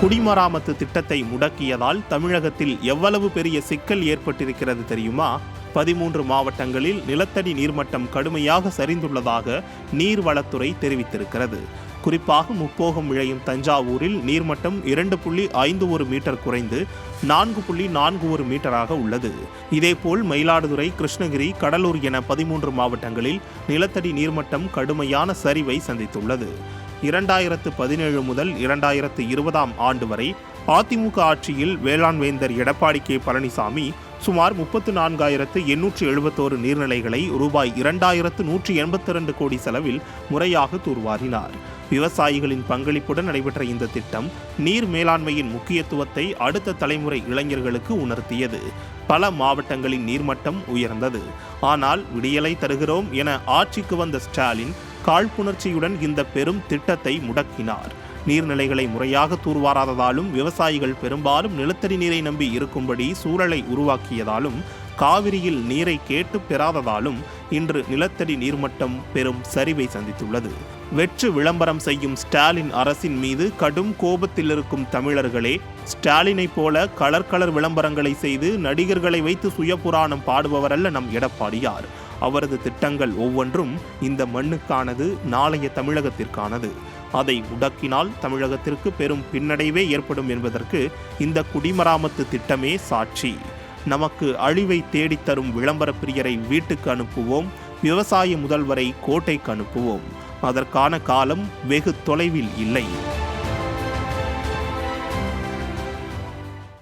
குடிமராமத்து திட்டத்தை முடக்கியதால் தமிழகத்தில் எவ்வளவு பெரிய சிக்கல் ஏற்பட்டிருக்கிறது தெரியுமா? பதிமூன்று மாவட்டங்களில் நிலத்தடி நீர்மட்டம் கடுமையாக சரிந்துள்ளதாக நீர்வளத்துறை தெரிவித்திருக்கிறது. குறிப்பாக முப்போகம் விளையும் தஞ்சாவூரில் நீர்மட்டம் இரண்டு புள்ளி ஐந்து ஒரு மீட்டர் குறைந்து நான்கு புள்ளி நான்கு ஒரு மீட்டராக உள்ளது. இதேபோல் மயிலாடுதுறை கிருஷ்ணகிரி கடலூர் என பதிமூன்று மாவட்டங்களில் நிலத்தடி நீர்மட்டம் கடுமையான சரிவை சந்தித்துள்ளது. இரண்டாயிரத்து பதினேழு முதல் இரண்டாயிரத்து இருபதாம் ஆண்டு வரை அதிமுக ஆட்சியில் வேளாண் வேந்தர் எடப்பாடி கே. பழனிசாமி சுமார் முப்பத்து நான்காயிரத்து எண்ணூற்று எழுபத்தோரு நீர்நிலைகளை ரூபாய் இரண்டாயிரத்து நூற்றி எண்பத்தி இரண்டு கோடி செலவில் முறையாக தூர்வாரினார். விவசாயிகளின் பங்களிப்புடன் நடைபெற்ற இந்த திட்டம் நீர் மேலாண்மையின் முக்கியத்துவத்தை அடுத்த தலைமுறை இளைஞர்களுக்கு உணர்த்தியது. பல மாவட்டங்களின் நீர்மட்டம் உயர்ந்தது. ஆனால் விடியலை தருகிறோம் என ஆட்சிக்கு வந்த ஸ்டாலின் காழ்ப்புணர்ச்சியுடன் இந்த பெரும் திட்டத்தை முடக்கினார். நீர்நிலைகளை முறையாக தூர்வாராததாலும் விவசாயிகள் பெரும்பாலும் நிலத்தடி நீரை நம்பி இருக்கும்படி சூழலை உருவாக்கியதாலும் காவிரியில் நீரை கேட்டு பெறாததாலும் இன்று நிலத்தடி நீர்மட்டம் பெரும் சரிவை சந்தித்துள்ளது. வெற்று விளம்பரம் செய்யும் ஸ்டாலின் அரசின் மீது கடும் கோபத்தில் இருக்கும் தமிழர்களே ஸ்டாலினைப் போல கலர் கலர் விளம்பரங்களை செய்து நடிகர்களை வைத்து சுயபுராணம் பாடுபவரல்ல நம் எடப்பாடியார். அவரது திட்டங்கள் ஒவ்வொன்றும் இந்த மண்ணுக்கானது நாளைய தமிழகத்திற்கானது. அதை முடக்கினால் தமிழகத்திற்கு பெரும் பின்னடைவே ஏற்படும் என்பதற்கு இந்த குடிமராமத்து திட்டமே சாட்சி. நமக்கு அழிவை தேடித்தரும் விளம்பர பிரியரை வீட்டுக்கு அனுப்புவோம் விவசாய முதல்வரை கோட்டைக்கு அனுப்புவோம். அதற்கான காலம் வெகு தொலைவில் இல்லை.